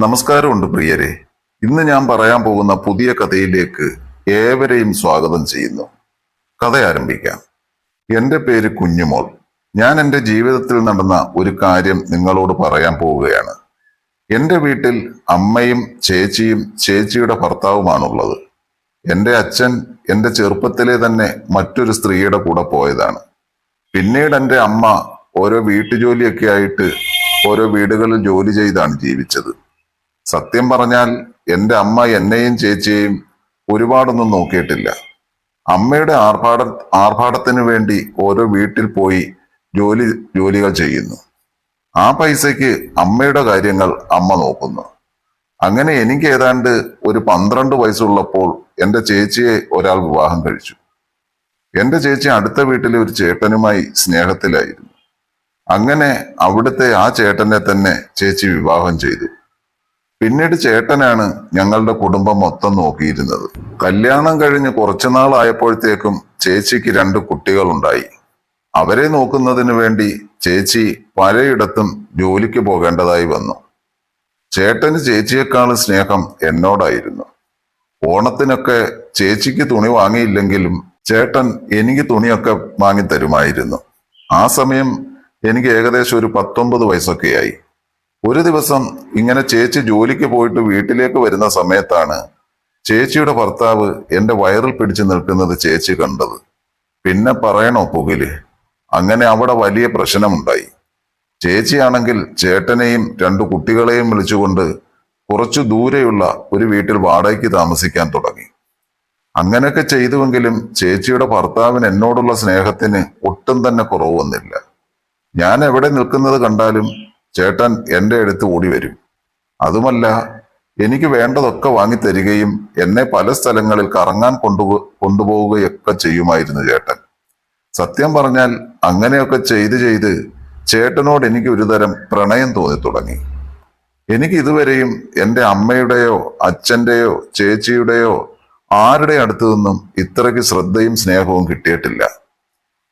നമസ്കാരമുണ്ട് പ്രിയരെ. ഇന്ന് ഞാൻ പറയാൻ പോകുന്ന പുതിയ കഥയിലേക്ക് ഏവരെയും സ്വാഗതം ചെയ്യുന്നു. കഥ ആരംഭിക്കാം. എന്റെ പേര് കുഞ്ഞുമോൾ. ഞാൻ എന്റെ ജീവിതത്തിൽ നടന്ന ഒരു കാര്യം നിങ്ങളോട് പറയാൻ പോവുകയാണ്. എന്റെ വീട്ടിൽ അമ്മയും ചേച്ചിയും ചേച്ചിയുടെ ഭർത്താവുമാണുള്ളത്. എന്റെ അച്ഛൻ എന്റെ ചെറുപ്പത്തിലെ തന്നെ മറ്റൊരു സ്ത്രീയുടെ കൂടെ പോയതാണ്. പിന്നീട് എന്റെ അമ്മ ഓരോ വീട്ടുജോലിയൊക്കെ ആയിട്ട് ഓരോ വീടുകളിൽ ജോലി ചെയ്താണ് ജീവിച്ചത്. സത്യം പറഞ്ഞാൽ എന്റെ അമ്മ എന്നെയും ചേച്ചിയെയും ഒരുപാടൊന്നും നോക്കിയിട്ടില്ല. അമ്മയുടെ ആർഭാട ആർഭാടത്തിന് വേണ്ടി ഓരോ വീട്ടിൽ പോയി ജോലി ജോലികൾ ചെയ്യുന്നു. ആ പൈസയ്ക്ക് അമ്മയുടെ കാര്യങ്ങൾ അമ്മ നോക്കുന്നു. അങ്ങനെ എനിക്ക് ഏതാണ്ട് ഒരു പന്ത്രണ്ട് വയസ്സുള്ളപ്പോൾ എന്റെ ചേച്ചിയെ ഒരാൾ വിവാഹം കഴിച്ചു. എന്റെ ചേച്ചി അടുത്ത വീട്ടിലെ ഒരു ചേട്ടനുമായി സ്നേഹത്തിലായിരുന്നു. അങ്ങനെ അവിടുത്തെ ആ ചേട്ടനെ തന്നെ ചേച്ചി വിവാഹം ചെയ്തു. പിന്നീട് ചേട്ടനാണ് ഞങ്ങളുടെ കുടുംബം മൊത്തം നോക്കിയിരുന്നത്. കല്യാണം കഴിഞ്ഞ് കുറച്ചു നാളായപ്പോഴത്തേക്കും ചേച്ചിക്ക് രണ്ട് കുട്ടികളുണ്ടായി. അവരെ നോക്കുന്നതിന് വേണ്ടി ചേച്ചി പലയിടത്തും ജോലിക്ക് പോകേണ്ടതായി വന്നു. ചേട്ടന് ചേച്ചിയെക്കാളും സ്നേഹം എന്നോടായിരുന്നു. ഓണത്തിനൊക്കെ ചേച്ചിക്ക് തുണി വാങ്ങിയില്ലെങ്കിലും ചേട്ടൻ എനിക്ക് തുണിയൊക്കെ വാങ്ങി തരുമായിരുന്നു ആ സമയം എനിക്ക് ഏകദേശം ഒരു പത്തൊമ്പത് വയസ്സൊക്കെയായി. ഒരു ദിവസം ഇങ്ങനെ ചേച്ചി ജോലിക്ക് പോയിട്ട് വീട്ടിലേക്ക് വരുന്ന സമയത്താണ് ചേച്ചിയുടെ ഭർത്താവ് എന്റെ വയറിൽ പിടിച്ചു നിൽക്കുന്നത് ചേച്ചി കണ്ടത്. പിന്നെ പറയണോ പുകിൽ? അങ്ങനെ അവിടെ വലിയ പ്രശ്നമുണ്ടായി. ചേച്ചിയാണെങ്കിൽ ചേട്ടനെയും രണ്ടു കുട്ടികളെയും വിളിച്ചുകൊണ്ട് കുറച്ചു ദൂരെയുള്ള ഒരു വീട്ടിൽ വാടകയ്ക്ക് താമസിക്കാൻ തുടങ്ങി. അങ്ങനെയൊക്കെ ചെയ്തുവെങ്കിലും ചേച്ചിയുടെ ഭർത്താവിന് എന്നോടുള്ള സ്നേഹത്തിന് ഒട്ടും തന്നെ കുറവ് വന്നില്ല ഞാൻ എവിടെ നിൽക്കുന്നത് കണ്ടാലും ചേട്ടൻ എന്റെ അടുത്ത് ഓടി വരും. അതുമല്ല എനിക്ക് വേണ്ടതൊക്കെ വാങ്ങി തരികയും എന്നെ പല സ്ഥലങ്ങളിൽ കറങ്ങാൻ കൊണ്ടുപോ കൊണ്ടുപോവുകയൊക്കെ ചെയ്യുമായിരുന്നു ചേട്ടൻ. സത്യം പറഞ്ഞാൽ അങ്ങനെയൊക്കെ ചെയ്ത് ചെയ്ത് ചേട്ടനോട് എനിക്ക് ഒരുതരം പ്രണയം തോന്നി തുടങ്ങി. എനിക്ക് ഇതുവരെയും എന്റെ അമ്മയുടെയോ അച്ഛന്റെയോ ചേച്ചിയുടെയോ ആരുടെ അടുത്തു നിന്നും ഇത്രയ്ക്ക് ശ്രദ്ധയും സ്നേഹവും കിട്ടിയിട്ടില്ല.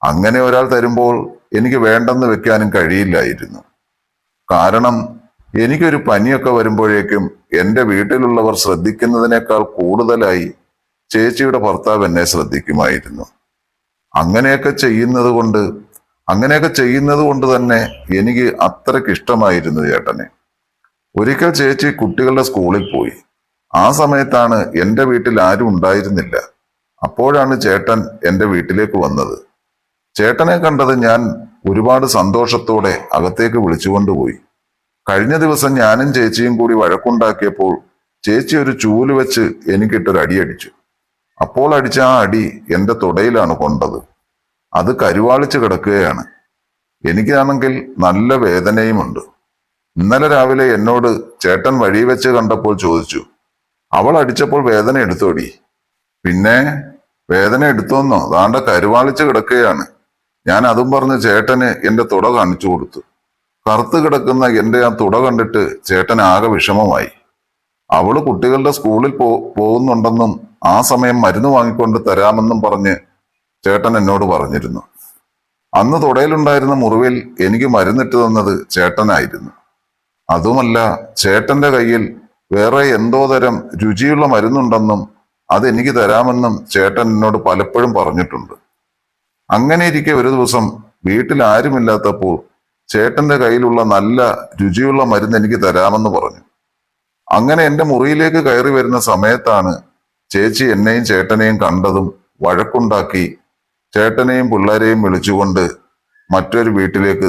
അങ്ങനെ ഒരാൾ തരുമ്പോൾ എനിക്ക് വേണ്ടെന്ന് വെക്കാനും കഴിയില്ലായിരുന്നു. കാരണം എനിക്കൊരു പനിയൊക്കെ വരുമ്പോഴേക്കും എന്റെ വീട്ടിലുള്ളവർ ശ്രദ്ധിക്കുന്നതിനേക്കാൾ കൂടുതലായി ചേച്ചിയുടെ ഭർത്താവ് എന്നെ ശ്രദ്ധിക്കുമായിരുന്നു. അങ്ങനെയൊക്കെ ചെയ്യുന്നത് കൊണ്ട് അങ്ങനെയൊക്കെ ചെയ്യുന്നത് കൊണ്ട് തന്നെ എനിക്ക് അത്രയ്ക്ക് ഇഷ്ടമായിരുന്നു ചേട്ടനെ. ഒരിക്കൽ ചേച്ചി കുട്ടികളുടെ സ്കൂളിൽ പോയി. ആ സമയത്താണ് എന്റെ വീട്ടിൽ ആരും ഉണ്ടായിരുന്നില്ല. അപ്പോഴാണ് ചേട്ടൻ എന്റെ വീട്ടിലേക്ക് വന്നത്. ചേട്ടനെ കണ്ടത് ഞാൻ ഒരുപാട് സന്തോഷത്തോടെ അകത്തേക്ക് വിളിച്ചുകൊണ്ടുപോയി കഴിഞ്ഞ ദിവസം ഞാനും ചേച്ചിയും കൂടി വഴക്കുണ്ടാക്കിയപ്പോൾ ചേച്ചി ഒരു ചൂൽ വെച്ച് എനിക്കിട്ടൊരു അടിയടിച്ചു അപ്പോൾ അടിച്ച ആ അടി എന്റെ തുടയിലാണ് കൊണ്ടത്. അത് കരുവാളിച്ച് കിടക്കുകയാണ്. എനിക്കാണെങ്കിൽ നല്ല വേദനയുമുണ്ട്. ഇന്നലെ രാവിലെ എന്നോട് ചേട്ടൻ വഴി വെച്ച് കണ്ടപ്പോൾ ചോദിച്ചു അവൾ അടിച്ചപ്പോൾ വേദന എടുത്തോടി? പിന്നെ വേദന എടുത്തോന്നോ? താണ്ട കരുവാളിച്ച് കിടക്കുകയാണ്. ഞാൻ അതും പറഞ്ഞ് ചേട്ടന് എന്റെ തുട കാണിച്ചു കൊടുത്തു. കറുത്ത് കിടക്കുന്ന എന്റെ ആ തുട കണ്ടിട്ട് ചേട്ടൻ ആകെ വിഷമമായി. അവൾ കുട്ടികളുടെ സ്കൂളിൽ പോ പോകുന്നുണ്ടെന്നും ആ സമയം മരുന്ന് വാങ്ങിക്കൊണ്ട് തരാമെന്നും പറഞ്ഞ് ചേട്ടൻ എന്നോട് പറഞ്ഞിരുന്നു. അന്ന് തുടയിലുണ്ടായിരുന്ന മുറിവിൽ എനിക്ക് മരുന്നിട്ട് തന്നത് ചേട്ടനായിരുന്നു. അതുമല്ല ചേട്ടന്റെ കയ്യിൽ വേറെ എന്തോ തരം രുചിയുള്ള മരുന്നുണ്ടെന്നും അതെനിക്ക് തരാമെന്നും ചേട്ടൻ എന്നോട് പലപ്പോഴും പറഞ്ഞിട്ടുണ്ട്. അങ്ങനെ ഇരിക്കെ ഒരു ദിവസം വീട്ടിൽ ആരുമില്ലാത്തപ്പോൾ ചേട്ടന്റെ കയ്യിലുള്ള നല്ല രുചിയുള്ള മരുന്ന് എനിക്ക് തരാമെന്ന് പറഞ്ഞു. അങ്ങനെ എന്റെ മുറിയിലേക്ക് കയറി വരുന്ന സമയത്താണ് ചേച്ചി എന്നെയും ചേട്ടനെയും കണ്ടതും വഴക്കുണ്ടാക്കി ചേട്ടനെയും പിള്ളേരെയും വിളിച്ചുകൊണ്ട് മറ്റൊരു വീട്ടിലേക്ക്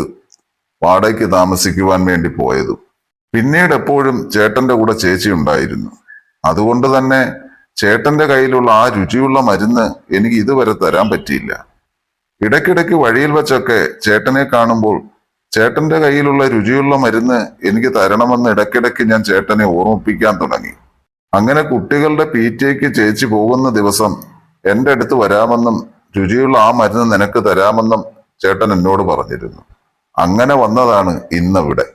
വാടകയ്ക്ക് താമസിക്കുവാൻ വേണ്ടി പോയതും. പിന്നീട് എപ്പോഴും ചേട്ടന്റെ കൂടെ ചേച്ചി ഉണ്ടായിരുന്നു. അതുകൊണ്ട് തന്നെ ചേട്ടന്റെ കയ്യിലുള്ള ആ രുചിയുള്ള മരുന്ന് എനിക്ക് ഇതുവരെ തരാൻ പറ്റിയില്ല. ഇടയ്ക്കിടയ്ക്ക് വഴിയിൽ വെച്ചൊക്കെ ചേട്ടനെ കാണുമ്പോൾ ചേട്ടന്റെ കയ്യിലുള്ള രുചിയുള്ള മരുന്ന് എനിക്ക് തരണമെന്ന് ഇടയ്ക്കിടയ്ക്ക് ഞാൻ ചേട്ടനെ ഓർമ്മിപ്പിക്കാൻ തുടങ്ങി. അങ്ങനെ കുട്ടികളുടെ പി ടിക്ക് ചേച്ചി പോകുന്ന ദിവസം എന്റെ അടുത്ത് വരാമെന്നും രുചിയുള്ള ആ മരുന്ന് നിനക്ക് തരാമെന്നും ചേട്ടൻ എന്നോട് പറഞ്ഞിരുന്നു. അങ്ങനെ വന്നതാണ് ഇന്നിവിടെ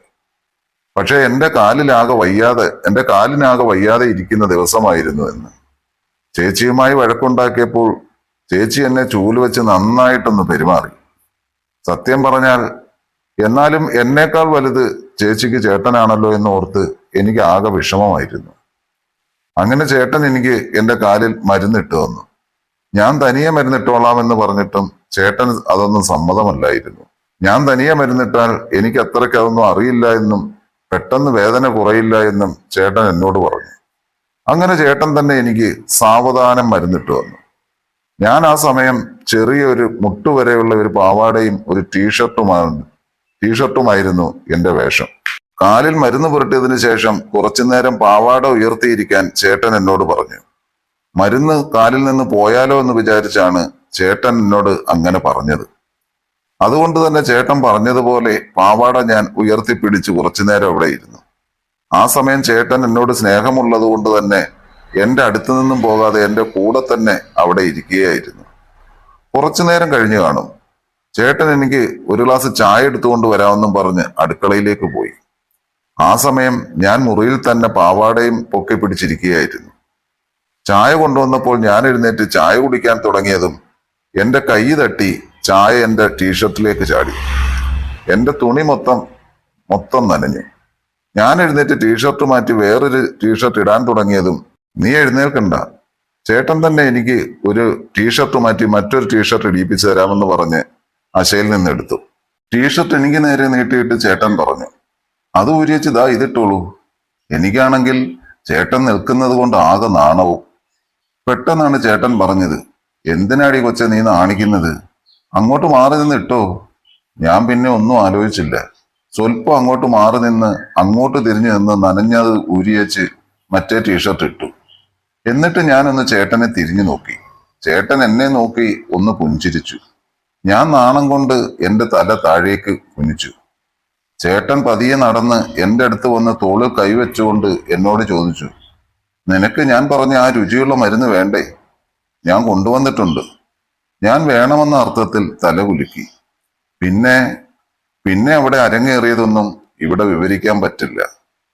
പക്ഷെ എന്റെ കാലിലാകെ വയ്യാതെ എന്റെ കാലിനാകെ വയ്യാതെ ഇരിക്കുന്ന ദിവസമായിരുന്നു എന്ന് ചേച്ചിയുമായി വഴക്കുണ്ടാക്കിയപ്പോൾ ചേച്ചി എന്നെ ചൂൽ വെച്ച് നന്നായിട്ടൊന്ന് പെരുമാറി. സത്യം പറഞ്ഞാൽ എന്നാലും എന്നേക്കാൾ വലുത് ചേച്ചിക്ക് ചേട്ടനാണല്ലോ എന്ന് ഓർത്ത് എനിക്ക് ആകെ വിഷമമായിരുന്നു. അങ്ങനെ ചേട്ടൻ എനിക്ക് എന്റെ കാലിൽ മരുന്നിട്ട് തന്നു. ഞാൻ തനിയെ മരുന്നിട്ടോളാം എന്ന് പറഞ്ഞിട്ടും ചേട്ടൻ അതൊന്നും സമ്മതമല്ലായിരുന്നു. ഞാൻ തനിയെ മരുന്നിട്ടാൽ എനിക്ക് അത്രയ്ക്ക് അതൊന്നും അറിയില്ല എന്നും പെട്ടെന്ന് വേദന കുറയില്ല എന്നും ചേട്ടൻ എന്നോട് പറഞ്ഞു. അങ്ങനെ ചേട്ടൻ തന്നെ എനിക്ക് സാവധാനം മരുന്നിട്ട് വന്നു ഞാൻ ആ സമയം ചെറിയൊരു മുട്ടുവരെയുള്ള ഒരു പാവാടയും ഒരു ടീഷർട്ടുമാണ് ടീഷർട്ടുമായിരുന്നു എന്റെ വേഷം. കാലിൽ മരുന്ന് പുരട്ടിയതിനു ശേഷം കുറച്ചു നേരം പാവാട ഉയർത്തിയിരിക്കാൻ ചേട്ടൻ എന്നോട് പറഞ്ഞു. മരുന്ന് കാലിൽ നിന്ന് പോയാലോ എന്ന് വിചാരിച്ചാണ് ചേട്ടൻ എന്നോട് അങ്ങനെ പറഞ്ഞത്. അതുകൊണ്ട് തന്നെ ചേട്ടൻ പറഞ്ഞതുപോലെ പാവാട ഞാൻ ഉയർത്തിപ്പിടിച്ച് കുറച്ചു നേരം അവിടെ ഇരുന്നു. ആ സമയം ചേട്ടൻ എന്നോട് സ്നേഹമുള്ളത് കൊണ്ട് തന്നെ എന്റെ അടുത്തു നിന്നും പോകാതെ എന്റെ കൂടെ തന്നെ അവിടെ ഇരിക്കുകയായിരുന്നു. കുറച്ചു നേരം കഴിഞ്ഞു കാണും. ചേട്ടൻ എനിക്ക് ഒരു ഗ്ലാസ് ചായ എടുത്തുകൊണ്ട് വരാമെന്നും പറഞ്ഞ് അടുക്കളയിലേക്ക് പോയി. ആ സമയം ഞാൻ മുറിയിൽ തന്നെ പാവാടയും പൊക്കി പിടിച്ചിരിക്കുകയായിരുന്നു. ചായ കൊണ്ടുവന്നപ്പോൾ ഞാൻ എഴുന്നേറ്റ് ചായ കുടിക്കാൻ തുടങ്ങിയതും എന്റെ കൈ തട്ടി ചായ എന്റെ ടീഷർട്ടിലേക്ക് ചാടി. എന്റെ തുണി മൊത്തം മൊത്തം നനഞ്ഞു. ഞാൻ എഴുന്നേറ്റ് ടീഷർട്ട് മാറ്റി വേറൊരു ടീഷർട്ട് ഇടാൻ തുടങ്ങിയതും നീ എഴുന്നേൽക്കണ്ട. ചേട്ടൻ തന്നെ എനിക്ക് ഒരു ടീഷർട്ട് മാറ്റി മറ്റൊരു ടീഷർട്ട് ഇടിയിപ്പിച്ചു തരാമെന്ന് പറഞ്ഞ് അശയിൽ നിന്ന് എടുത്തു. ടീഷർട്ട് എനിക്ക് നേരെ നീട്ടിയിട്ട് ചേട്ടൻ പറഞ്ഞു അത് ഊരിയച്ച് ദാ ഇതിട്ടോളൂ. എനിക്കാണെങ്കിൽ ചേട്ടൻ നിൽക്കുന്നത് കൊണ്ട് ആകെ നാണവും. പെട്ടെന്നാണ് ചേട്ടൻ പറഞ്ഞത് എന്തിനാടി കൊച്ചെ നീ നാണിക്കുന്നത്? അങ്ങോട്ട് മാറി നിന്ന് ഇട്ടോ. ഞാൻ പിന്നെ ഒന്നും ആലോചിച്ചില്ല. സ്വല്പം അങ്ങോട്ട് മാറി നിന്ന് അങ്ങോട്ട് തിരിഞ്ഞു നിന്ന് നനഞ്ഞത് ഊരിയച്ച് മറ്റേ ടീഷർട്ട് ഇട്ടു. എന്നിട്ട് ഞാനൊന്ന് ചേട്ടനെ തിരിഞ്ഞു നോക്കി. ചേട്ടൻ എന്നെ നോക്കി ഒന്ന് പുഞ്ചിരിച്ചു. ഞാൻ നാണം കൊണ്ട് എന്റെ തല താഴേക്ക് കുനിച്ചു. ചേട്ടൻ പതിയെ നടന്ന് എന്റെ അടുത്ത് വന്ന് തോളിൽ കൈവച്ചുകൊണ്ട് എന്നോട് ചോദിച്ചു നിനക്ക് ഞാൻ പറഞ്ഞ ആ രുചിയുള്ള മരുന്ന് വേണ്ടേ? ഞാൻ കൊണ്ടുവന്നിട്ടുണ്ട്. ഞാൻ വേണമെന്ന അർത്ഥത്തിൽ തല കുലുക്കി. പിന്നെ പിന്നെ അവിടെ അരങ്ങേറിയതൊന്നും ഇവിടെ വിവരിക്കാൻ പറ്റില്ല.